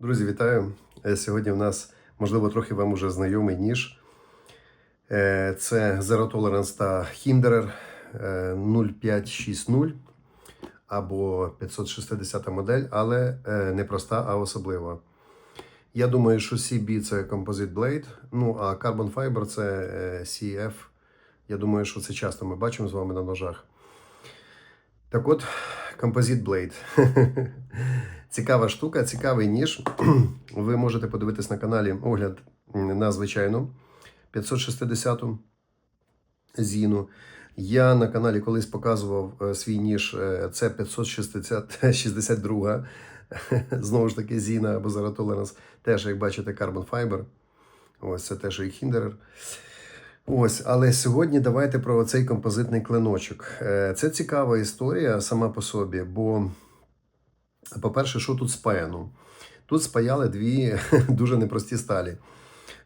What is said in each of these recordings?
Друзі, вітаю! Е, Сьогодні в нас, можливо, трохи вам уже знайомий ніж. Е, Це Zero Tolerance та Hinderer е, 0560 або 560 модель, але е, не проста, а особлива. Я думаю, що CB це Composite Blade, ну а Carbon Fiber це е, CF. Я думаю, що це часто ми бачимо з вами на ножах. Так от, Composite Blade. Цікава штука, цікавий ніж. Ви можете подивитись на каналі огляд на звичайну 560-ту зіну. Я на каналі колись показував е, свій ніж. е, Це 562. Знову ж таки, Зіна або Zero Теж, як бачите, Carbon Fiber. Ось це теж і Hinderer. Ось, але сьогодні давайте про цей композитний клиночок. Е, Це цікава історія сама по собі, бо, по-перше, що тут спаяно? Тут спаяли дві дуже непрості сталі.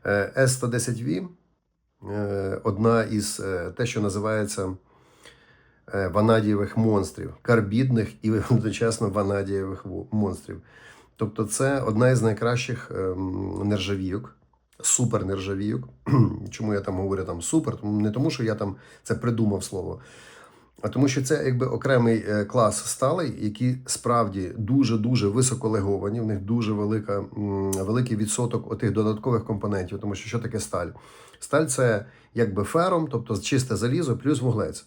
Е, S110V, е, одна із е, те, що називається ванадієвих монстрів, карбідних і одночасно ванадієвих монстрів. Тобто, це одна із найкращих ем, нержавійок, супер нержавійок. Чому я там говорю там супер? Не тому, що я там це придумав слово, тому, що це якби окремий е, клас сталей, які справді дуже-дуже високолеговані, в них дуже велика, великий відсоток отих додаткових компонентів. Тому що що таке сталь? Сталь це якби фером, тобто чисте залізо плюс вуглець.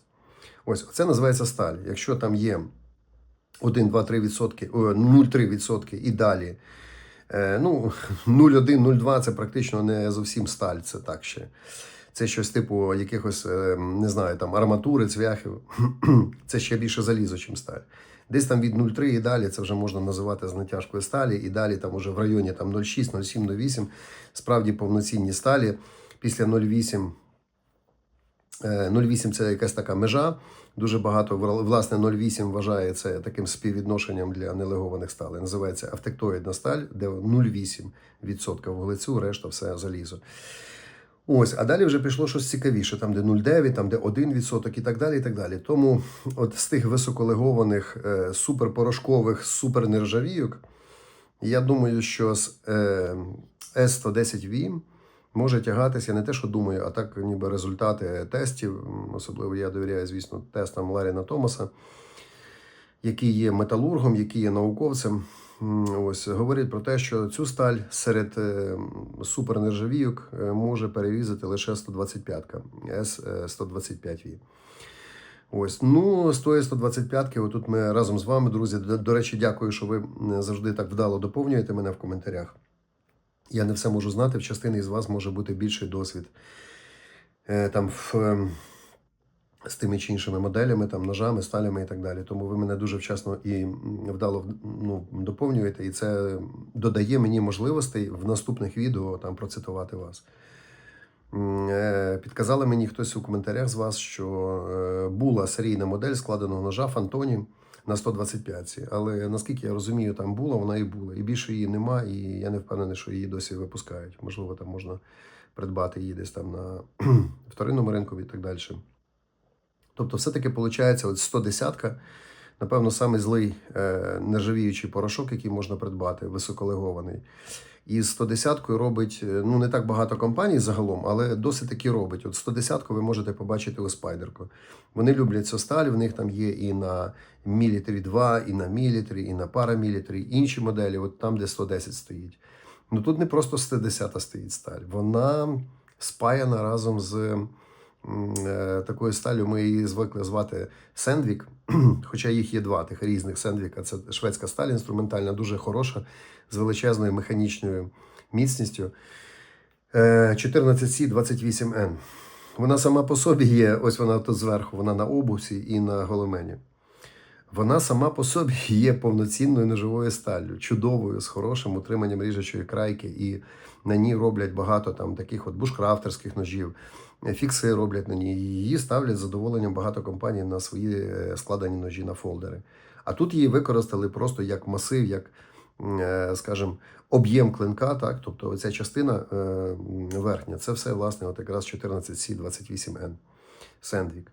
Ось це називається сталь. Якщо там є 1, 2, 3 відсотки, 0,3 відсотки і далі. Е, ну, 0,1, 0,2 це практично не зовсім сталь, це так ще. Це щось типу якихось, е, не знаю, там арматури, цвяхів. Це ще більше залізо, чим сталь. Десь там від 0,3 і далі це вже можна називати з натяжкою сталі, і далі там уже в районі там 0,6, 0,7, 0,8 справді повноцінні сталі. Після 0,8 Е, 0,8 це якась така межа. Дуже багато власне 0,8 вважається таким співвідношенням для нелегованих сталей. Називається автектоїдна сталь, де 0,8% вуглецю, решта все залізо. Ось, а далі вже пішло щось цікавіше, там де 0,9, там де 1% і так далі. і так далі. Тому от з тих високолегованих е, суперпорошкових супернержавійок, я думаю, що з е, S110V може тягатися, я не те, що думаю, а так ніби результати тестів. Особливо я довіряю, звісно, тестам Ларіна Томаса, який є металургом, який є науковцем. Ось говорять про те, що цю сталь серед е, супернержавійок е, може перерізати лише 125-ка S125V. Ось, ну, з тої 125-ки, отут ми разом з вами, друзі. До, речі, дякую, що ви завжди так вдало доповнюєте мене в коментарях. Я не все можу знати, в частини із вас може бути більший досвід. Е, там в, ем, з тими чи іншими моделями, там, ножами, сталями і так далі. Тому ви мене дуже вчасно і вдало ну, доповнюєте, і це додає мені можливостей в наступних відео там процитувати вас. Е, Підказали мені хтось у коментарях з вас, що е, була серійна модель складеного ножа Фантоні на 125, але наскільки я розумію, там була, вона і була. І більше її нема, і я не впевнений, що її досі випускають. Можливо, там можна придбати її десь там на вторинному ринку і так далі. Тобто, все-таки виходить, от 110 напевно, самий злий е, нержавіючий порошок, який можна придбати, високолегований. І з 110 робить е, ну не так багато компаній загалом, але досить таки робить. От 110 ви можете побачити у спайдерку. Вони люблять цю сталь, в них там є і на мілітарі 2, і на мілітарі, і на парамілітарі, інші моделі, от там, де 110 стоїть. Ну тут не просто 110 стоїть сталь, вона спаяна разом з такою сталю. Ми її звикли звати Сендвік, хоча їх є два тих різних Сендвіка. Це шведська сталь інструментальна, дуже хороша, з величезною механічною міцністю. Е, 14C28N. Вона сама по собі є, ось вона тут зверху, вона на обусі і на голомені. Вона сама по собі є повноцінною ножовою сталлю, чудовою, з хорошим утриманням ріжучої крайки, і на ній роблять багато там таких от бушкрафтерських ножів, е, фікси роблять на ній. Її ставлять з задоволенням багато компаній на свої е, складені ножі на фолдери. А тут її використали просто як масив, як, е, скажімо, об'єм клинка, так, тобто оця частина е, верхня, це все власне от якраз 14C28N Сендвік.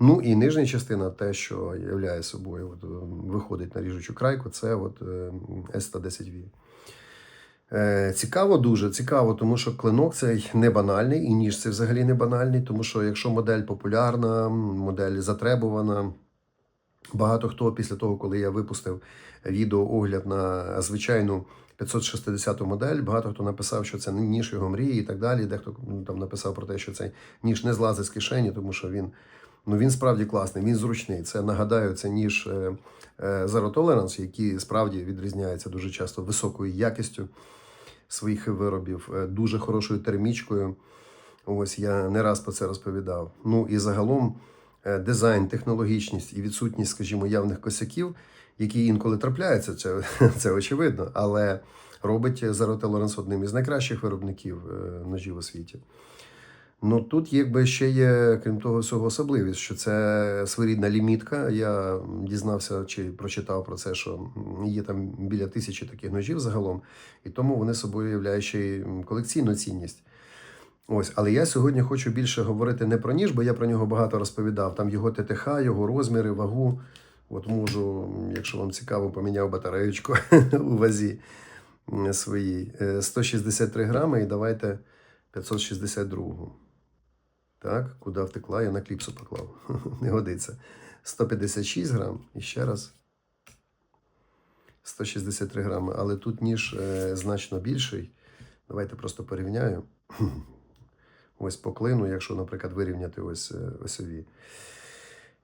Ну і нижня частина, те, що являє собою, от, виходить на ріжучу крайку, це от е, S110V. Е, Цікаво, дуже цікаво, тому що клинок цей не банальний, і ніж це взагалі не банальний, тому що якщо модель популярна, модель затребувана, багато хто після того, коли я випустив відеоогляд на звичайну 560 модель, багато хто написав, що це ніж його мрії і так далі. Дехто там написав про те, що цей ніж не злазить з кишені, тому що він. Ну, він справді класний, він зручний. Це нагадаю, це ніж е, е, Zero Tolerance, який справді відрізняється дуже часто високою якістю своїх виробів, е, дуже хорошою термічкою. Ось я не раз про це розповідав. Ну і загалом е, дизайн, технологічність і відсутність, скажімо, явних косяків, які інколи трапляються, це, це очевидно, але робить Зароте Лоренс одним із найкращих виробників е, ножів у світі. Ну тут якби ще є, крім того, всього особливість, що це своєрідна лімітка. Я дізнався чи прочитав про це, що є там біля тисячі таких ножів загалом, і тому вони собою являють ще й колекційну цінність. Ось, але я сьогодні хочу більше говорити не про ніж, бо я про нього багато розповідав. Там його ТТХ, його розміри, вагу. От можу, якщо вам цікаво, поміняв батареючку у вазі м, своїй. Е, 163 грами, і давайте 562. Так, куди втекла, я на кліпсу поклав. Не годиться. 156 грам і ще раз 163 грами. Але тут ніж е, значно більший. Давайте просто порівняю. Ось по клину, якщо, наприклад, вирівняти ось е, осьові.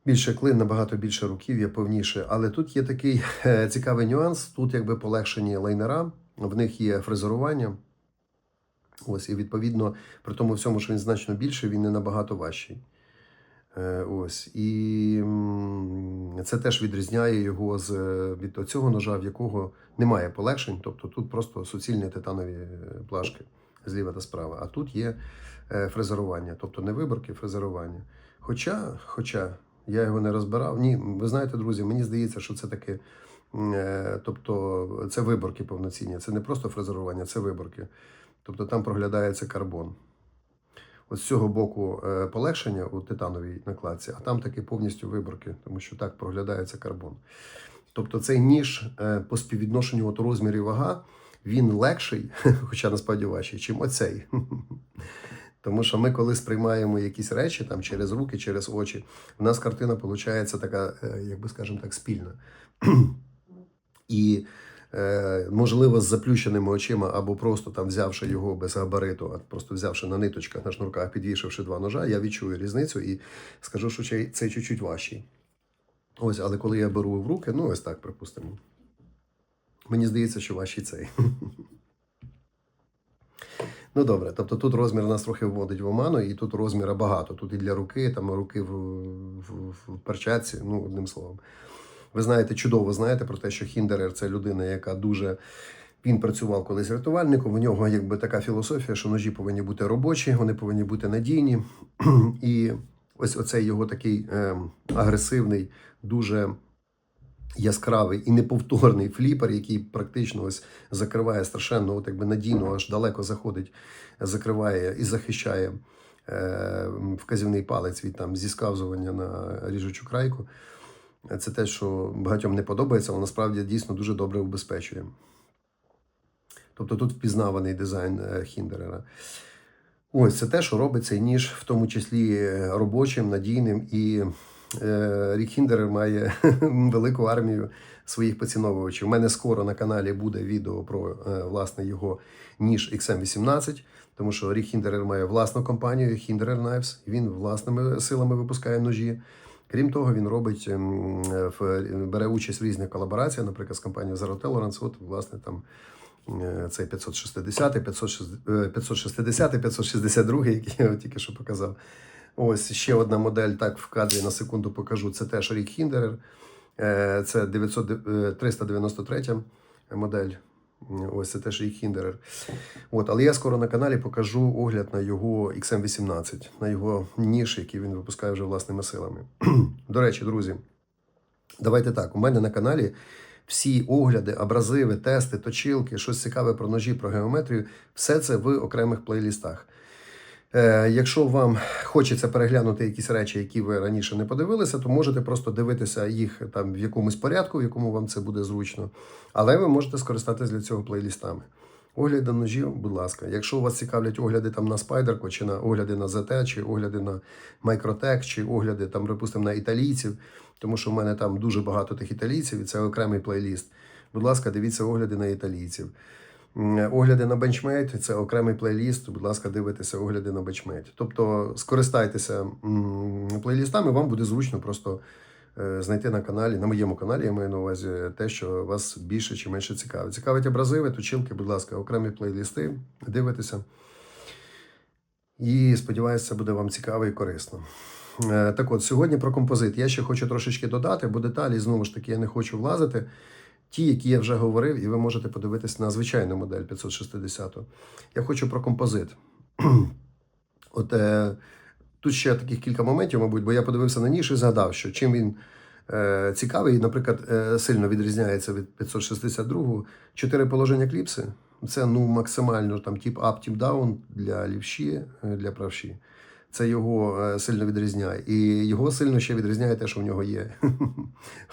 Більше клин, набагато більше руків'я, повніше. Але тут є такий е, цікавий нюанс. Тут якби полегшені лайнера, в них є фрезерування. Ось, і відповідно, при тому всьому, що він значно більший, він не набагато важчий. Е, Ось. І це теж відрізняє його з, е, від цього ножа, в якого немає полегшень. Тобто тут просто суцільні титанові е, плашки зліва та справа. А тут є фрезерування, тобто не виборки, фрезерування. Хоча, хоча я його не розбирав. Ні, ви знаєте, друзі, мені здається, що це таке. Тобто це виборки повноцінні, це не просто фрезерування, це виборки. Тобто там проглядається карбон. Ось з цього боку е, полегшення у титановій накладці, а там таки повністю виборки, тому що так проглядається карбон. Тобто цей ніж е, по співвідношенню от розмір і вага, він легший, хоча насправді важчий, чим оцей. Тому що ми, коли сприймаємо якісь речі там через руки, через очі, у нас картина виходить така, е, як би скажемо так, спільна. І можливо, з заплющеними очима, або просто там взявши його без габариту, а просто взявши на ниточках, на шнурках, підвішивши два ножа, я відчую різницю і скажу, що цей чуть-чуть важчий. Ось, але коли я беру в руки, ну ось так, припустимо. Мені здається, що важчий цей. Ну добре, тобто тут розмір нас трохи вводить в оману, і тут розміра багато. Тут і для руки, там руки в, в, в перчатці, ну, одним словом. Ви знаєте, чудово знаєте про те, що Хіндерер це людина, яка дуже. Він працював колись рятувальником. У нього якби така філософія, що ножі повинні бути робочі, вони повинні бути надійні. І ось оцей його такий ем, агресивний, дуже яскравий і неповторний фліпер, який практично ось закриває страшенно, от якби надійно, аж далеко заходить, закриває і захищає е, вказівний палець від там зіскавзування на ріжучу крайку. Це те, що багатьом не подобається, але насправді дійсно дуже добре убезпечує. Тобто тут впізнаваний дизайн е, Хіндерера. Ось це те, що робить цей ніж, в тому числі е, робочим, надійним. І е, Рік Хіндерер має велику армію своїх поціновувачів. У мене скоро на каналі буде відео про е, власне його ніж XM18, тому що Рік Хіндерер має власну компанію Hinderer Knives, він власними силами випускає ножі. Крім того, він робить ем, е, бере участь в різних колабораціях, наприклад, з компанією Zero Tolerance. От, власне, там е, цей 560, 560, е, 560, 562, який я тільки що показав. Ось ще одна модель, так в кадрі на секунду покажу. Це теж Рік Хіндерер. Е, Це 900, е, 393 модель. Ось це теж і Хіндерер. От, але я скоро на каналі покажу огляд на його XM18, на його ніж, який він випускає вже власними силами. До речі, друзі, давайте так. У мене на каналі всі огляди, абразиви, тести, точилки, щось цікаве про ножі, про геометрію, все це в окремих плейлістах. Е, якщо вам хочеться переглянути якісь речі, які ви раніше не подивилися, то можете просто дивитися їх там в якомусь порядку, в якому вам це буде зручно. Але ви можете скористатися для цього плейлістами. Огляди ножів, будь ласка. Якщо вас цікавлять огляди там на Спайдерко, чи на огляди на ЗТ, чи огляди на Microtech, чи огляди там, припустимо, на італійців, тому що в мене там дуже багато тих італійців, і це окремий плейліст. Будь ласка, дивіться огляди на італійців. Огляди на бенчмейт це окремий плейліст. Будь ласка, дивитеся огляди на бенчмейт. Тобто скористайтеся плейлістами, вам буде зручно просто е, знайти на каналі, на моєму каналі, я маю на увазі те, що вас більше чи менше цікавить. Цікавить абразиви, точилки, будь ласка, окремі плейлісти, дивитеся. І сподіваюся, це буде вам цікаво і корисно. Е, Так от, сьогодні про композит. Я ще хочу трошечки додати, бо деталі, знову ж таки, я не хочу влазити. Ті, які я вже говорив, і ви можете подивитись на звичайну модель 560. Я хочу про композит. От е, тут ще таких кілька моментів, мабуть, бо я подивився на ніж і згадав, що чим він е, цікавий, наприклад, е, сильно відрізняється від 562 чотири положення кліпси. Це ну максимально там тип up, тип down для лівші, е, для правші. Це його е, сильно відрізняє. І його сильно ще відрізняє те, що в нього є.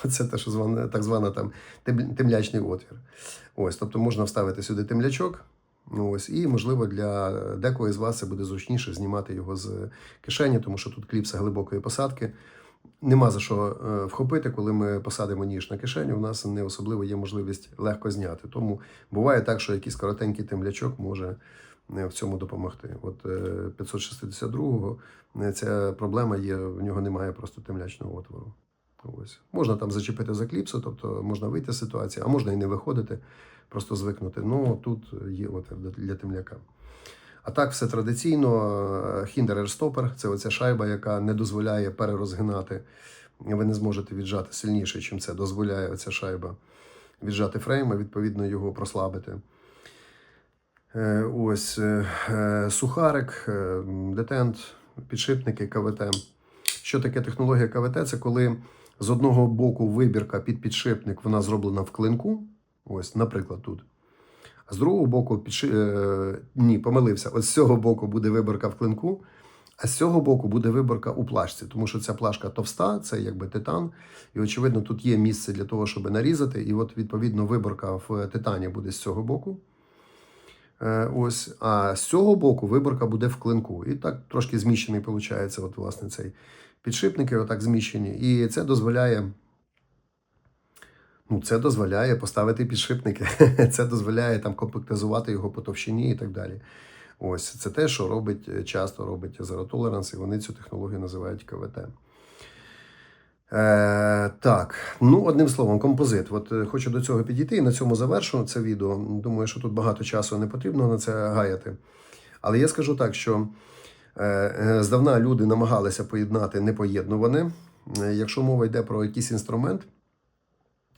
Оце те, що зване, так звана там темлячний отвір. Ось, тобто можна вставити сюди темлячок. Ну, Ось, і, можливо, для декого із вас це буде зручніше знімати його з кишені, тому що тут кліпса глибокої посадки. Нема за що е, вхопити, коли ми посадимо ніж на кишеню. У нас не особливо є можливість легко зняти. Тому буває так, що якийсь коротенький темлячок може в цьому допомогти. От е, 562-го е, ця проблема є, в нього немає просто темлячного отвору. Ось. Можна там зачепити за кліпсу, тобто можна вийти з ситуації, а можна і не виходити, просто звикнути. Ну тут є отвір для- темляка. А так, все традиційно. Хіндер стопер це оця шайба, яка не дозволяє перерозгинати. Ви не зможете віджати сильніше, чим це дозволяє оця шайба. Віджати фрейм, і відповідно його прослабити. Е, Ось е, е, сухарик, детент, підшипники КВТ. Що таке технологія КВТ? Це коли з одного боку вибірка під підшипник вона зроблена в клинку. Ось, наприклад, тут. А з другого боку, підши... ні, помилився. Ось з цього боку буде виборка в клинку, а з цього боку буде виборка у плашці, тому що ця плашка товста, це якби титан. І, очевидно, тут є місце для того, щоб нарізати. І от, відповідно, виборка в титані буде з цього боку. Е, Ось, а з цього боку виборка буде в клинку. І так трошки зміщений виходить, от, власне, цей підшипники, отак зміщені. І це дозволяє. Ну, це дозволяє поставити підшипники. Це дозволяє там комплектизувати його по товщині і так далі. Ось це те, що робить е, часто робить Zero Tolerance, і вони цю технологію називають КВТ. Е, так, ну одним словом, композит. От е, хочу до цього підійти і на цьому завершу це відео. Думаю, що тут багато часу не потрібно на це гаяти. Але я скажу так, що е, е, здавна люди намагалися поєднати непоєднуване. Е, Якщо мова йде про якийсь інструмент,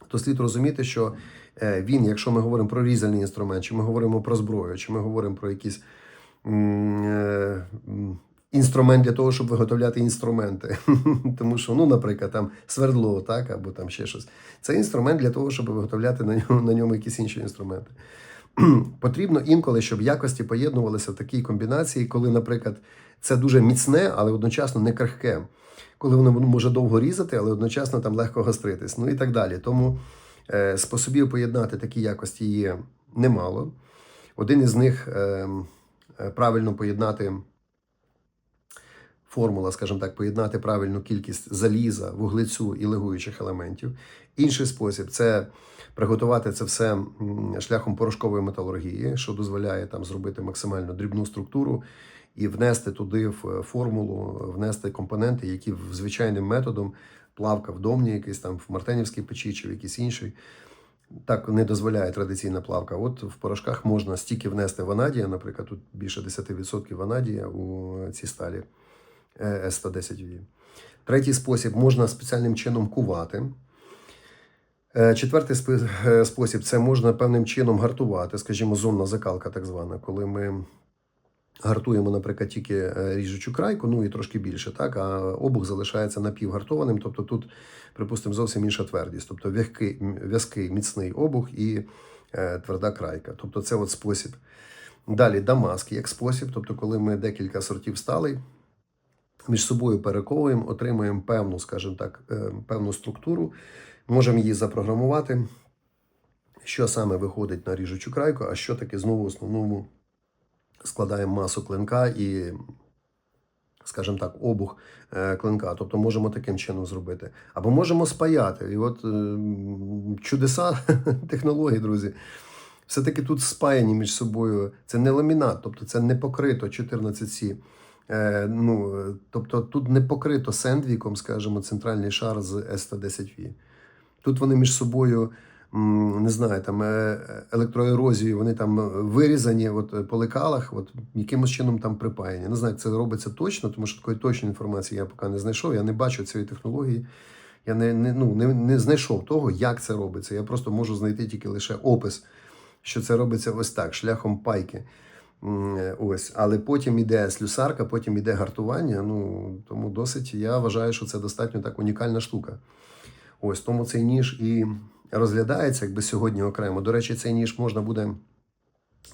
то слід розуміти, що він, якщо ми говоримо про різальний інструмент, чи ми говоримо про зброю, чи ми говоримо про м, інструмент для того, щоб виготовляти інструменти. Тому що, ну, наприклад, там свердло, так, або там ще щось. Це інструмент для того, щоб виготовляти на ньому, на ньому якісь інші інструменти. Потрібно інколи, щоб якості поєднувалися в такій комбінації, коли, наприклад, це дуже міцне, але одночасно не крихке. Коли воно може довго різати, але одночасно там легко гостритись. Ну і так далі. Тому е, способів поєднати такі якості є немало. Один із них е, е, правильно поєднати формула, скажімо так, поєднати правильну кількість заліза, вуглецю і легуючих елементів. Інший спосіб це приготувати це все шляхом порошкової металургії, що дозволяє там зробити максимально дрібну структуру і внести туди в формулу, внести компоненти, які звичайним методом плавка в домні, якийсь там в мартенівській печі чи в якийсь інший. Так не дозволяє традиційна плавка. От в порошках можна стільки внести ванадія, наприклад, тут більше 10% ванадія у цій сталі е, С110В. Третій спосіб можна спеціальним чином кувати. Е, Четвертий е, спосіб це можна певним чином гартувати, скажімо, зонна закалка, так звана, коли ми гартуємо, наприклад, тільки ріжучу крайку, ну і трошки більше, так, а обух залишається напівгартованим, тобто тут, припустимо, зовсім інша твердість, тобто в'язкий, в'язкий міцний обух і тверда крайка. Тобто це от спосіб. Далі дамаск як спосіб, тобто, коли ми декілька сортів сталей між собою перековуємо, отримуємо певну, скажімо так, е, певну структуру, можемо її запрограмувати, що саме виходить на ріжучу крайку, а що таки знову в основному складаємо масу клинка і, скажімо так, обух е, клинка. Тобто можемо таким чином зробити. Або можемо спаяти. І от е, чудеса технології, друзі. Все-таки тут спаяні між собою. Це не ламінат, тобто це не покрито 14С. Е, ну, е, тобто тут не покрито сендвіком, скажімо, центральний шар з S110V. Тут вони між собою, не знаю, там е, електроерозією, вони там е, вирізані от, е, по лекалах, от, якимось чином там припаяні. Не знаю, як це робиться точно, тому що такої точної інформації я поки не знайшов. Я не бачу цієї технології. Я не, не, ну, не, не знайшов того, як це робиться. Я просто можу знайти тільки лише опис, що це робиться ось так, шляхом пайки. Е, Ось, але потім іде слюсарка, потім іде гартування. Ну тому досить я вважаю, що це достатньо так унікальна штука. Ось тому цей ніж і розглядається якби сьогодні окремо. До речі, цей ніж можна буде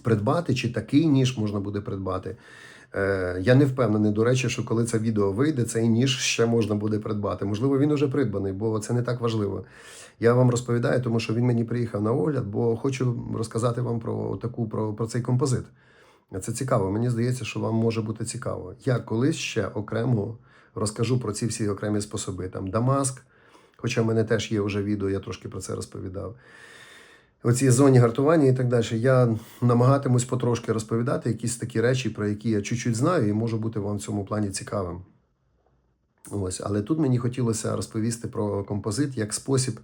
придбати, чи такий ніж можна буде придбати. Е, я не впевнений, до речі, що коли це відео вийде, цей ніж ще можна буде придбати. Можливо, він уже придбаний, бо це не так важливо. Я вам розповідаю, тому що він мені приїхав на огляд, бо хочу розказати вам про таку про, про цей композит. Це цікаво. Мені здається, що вам може бути цікаво. Я колись ще окремо розкажу про ці всі окремі способи. Там Дамаск, хоча в мене теж є вже відео, я трошки про це розповідав. Оці зоні гартування і так далі. Я намагатимусь потрошки розповідати якісь такі речі, про які я чуть-чуть знаю, і можу бути вам в цьому плані цікавим. Ось, але тут мені хотілося розповісти про композит як спосіб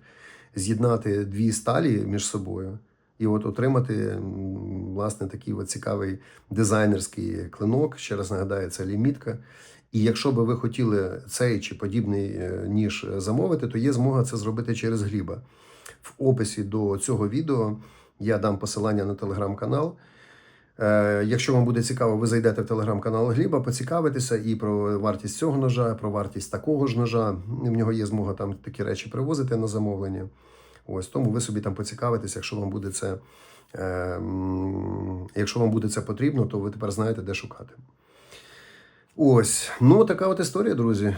з'єднати дві сталі між собою і от отримати власне такий от цікавий дизайнерський клинок. Ще раз нагадаю, це лімітка. І якщо би ви хотіли цей чи подібний е, ніж замовити, то є змога це зробити через гліба. В описі до цього відео я дам посилання на телеграм-канал. Е, Якщо вам буде цікаво, ви зайдете в телеграм-канал Гліба, поцікавитеся і про вартість цього ножа, про вартість такого ж ножа. В нього є змога там такі речі привозити на замовлення. Ось тому ви собі там поцікавитеся, якщо вам буде це, е, якщо вам буде це потрібно, то ви тепер знаєте, де шукати. Ось, ну така от історія, друзі.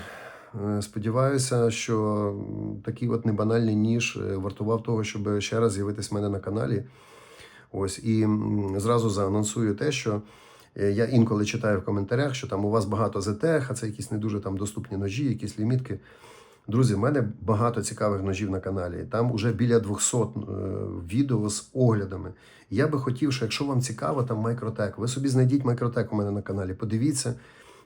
Е, Сподіваюся, що такий от небанальний ніж е, вартував того, щоб ще раз з'явитись в мене на каналі. Ось і зразу заанонсую те, що е, я інколи читаю в коментарях, що там у вас багато ЗТХ, а це якісь не дуже там доступні ножі, якісь лімітки. Друзі, в мене багато цікавих ножів на каналі. Там вже біля 200 е, відео з оглядами. Я би хотів, що якщо вам цікаво, там Microtech, ви собі знайдіть Microtech у мене на каналі. Подивіться,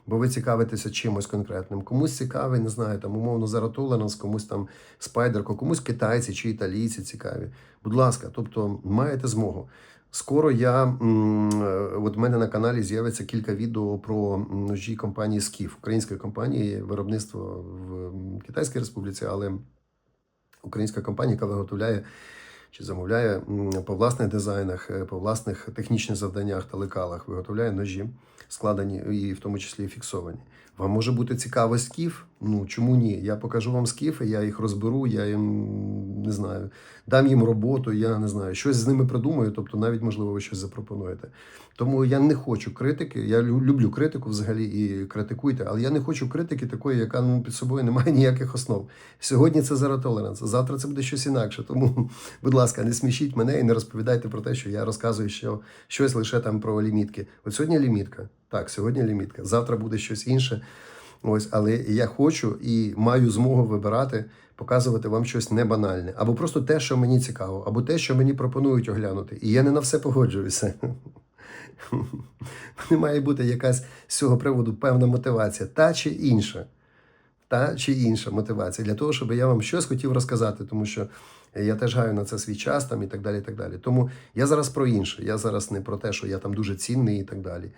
бо ви цікавитеся чимось конкретним. Комусь цікавий, не знаю, там умовно Tolerance, комусь там Спайдерко, комусь китайці чи італійці цікаві. Будь ласка, тобто маєте змогу. Скоро я е, от в мене на каналі з'явиться кілька відео про ножі компанії Скіф, української компанії, виробництво в Китайській Республіці, але українська компанія, яка виготовляє чи замовляє по власних дизайнах, е, по власних технічних завданнях та лекалах, виготовляє ножі, складені і в тому числі фіксовані. Вам може бути цікаво скіф? Ну чому ні? Я покажу вам скіфи, я їх розберу, я їм не знаю, дам їм роботу, я не знаю, щось з ними придумаю, тобто навіть можливо ви щось запропонуєте. Тому я не хочу критики. Я люблю критику взагалі і критикуйте, але я не хочу критики такої, яка ну під собою не має ніяких основ. Сьогодні це Zero Tolerance, завтра це буде щось інакше. Тому, будь ласка, не смішіть мене і не розповідайте про те, що я розказую що щось лише там про лімітки. От сьогодні лімітка. Так, сьогодні лімітка. Завтра буде щось інше. Ось, але я хочу і маю змогу вибирати, показувати вам щось небанальне, або просто те, що мені цікаво, або те, що мені пропонують оглянути. І я не на все погоджуюся. Не має бути якась з цього приводу певна мотивація, та чи інша. Та чи інша мотивація для того, щоб я вам щось хотів розказати, тому що я теж гаю на це свій час там і так далі. і так далі. Тому я зараз про інше. Я зараз не про те, що я там дуже цінний і так далі.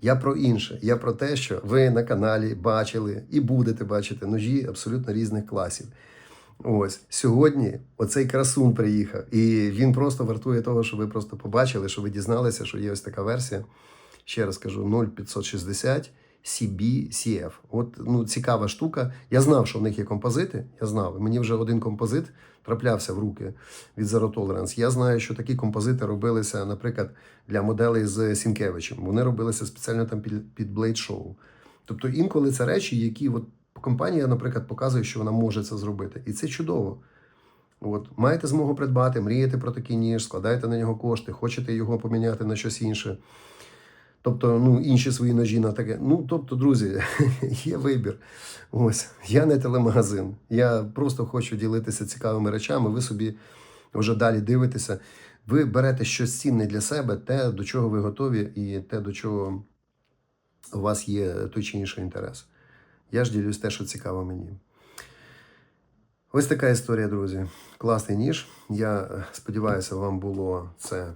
Я про інше. Я про те, що ви на каналі бачили і будете бачити ножі абсолютно різних класів. Ось сьогодні оцей красун приїхав, і він просто вартує того, що ви просто побачили, що ви дізналися, що є ось така версія. Ще раз кажу, 0560 CBCF. От ну, цікава штука. Я знав, що в них є композити. Я знав. Мені вже один композит траплявся в руки від Zero Tolerance. Я знаю, що такі композити робилися, наприклад, для моделей з Сінкевичем. Вони робилися спеціально там під, під Blade Show. Тобто інколи це речі, які от компанія, наприклад, показує, що вона може це зробити. І це чудово. От, маєте змогу придбати, мрієте про такий ніж, складаєте на нього кошти, хочете його поміняти на щось інше. Тобто, ну, інші свої ножі на таке. Ну, тобто, друзі, є вибір. Ось, я не телемагазин. Я просто хочу ділитися цікавими речами. Ви собі вже далі дивитеся. Ви берете щось цінне для себе, те, до чого ви готові, і те, до чого у вас є той чи інший інтерес. Я ж ділюсь те, що цікаво мені. Ось така історія, друзі. Класний ніж. Я сподіваюся, вам було це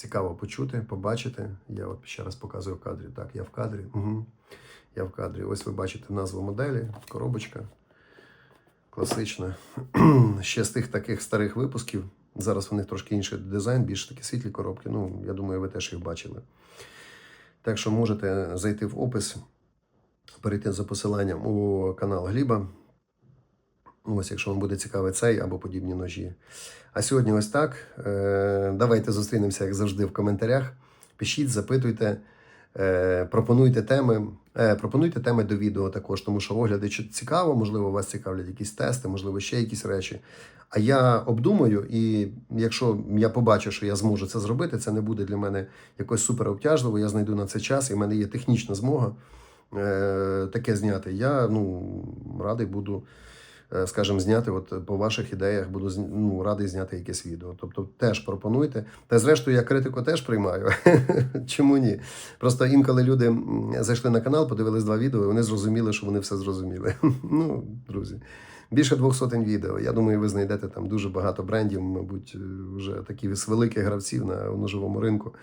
цікаво почути, побачити. Я от ще раз показую в кадрі. Так, я в кадрі. Угу. Я в кадрі. Ось ви бачите назву моделі, коробочка. Класична. Ще з тих таких старих випусків. Зараз них трошки інший дизайн, більш такі світлі коробки. Ну, я думаю, ви теж їх бачили. Так що можете зайти в опис, перейти за посиланням у канал Гліба. Ось, якщо вам буде цікавий цей або подібні ножі. А сьогодні ось так. Е, Давайте зустрінемося, як завжди, в коментарях. Пишіть, запитуйте, е, пропонуйте теми. Е, пропонуйте теми до відео також, тому що огляди цікаво, можливо, вас цікавлять якісь тести, можливо, ще якісь речі. А я обдумаю, і якщо я побачу, що я зможу це зробити, це не буде для мене якось супер обтяжливо. Я знайду на це час, і в мене є технічна змога таке зняти. Я ну, радий буду скажімо, зняти от по ваших ідеях, буду ну, радий зняти якесь відео. Тобто теж пропонуйте. Та зрештою, я критику теж приймаю. Чому ні? Просто інколи люди зайшли на канал, подивились два відео, і вони зрозуміли, що вони все зрозуміли. ну, друзі. Більше двох сотень відео. Я думаю, ви знайдете там дуже багато брендів, мабуть, е, вже такі з великих гравців на ножовому ринку.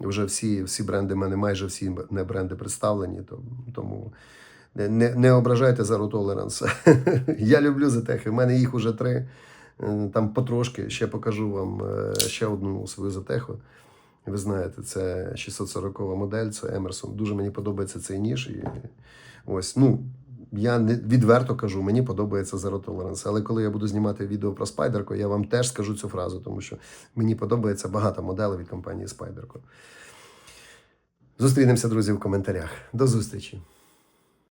Вже всі, всі бренди в мене, майже всі не бренди представлені, то, тому не, не, ображайте Zero Tolerance. Я люблю затехи. У мене їх уже три. Е, Там потрошки. Ще покажу вам е, ще одну свою затеху. Ви знаєте, це 640 модель, це Emerson. Дуже мені подобається цей ніж. І ось, ну, я не відверто кажу, мені подобається Zero Tolerance. Але коли я буду знімати відео про Спайдерко, я вам теж скажу цю фразу, тому що мені подобається багато моделей від компанії Спайдерко. Зустрінемося, друзі, в коментарях. До зустрічі!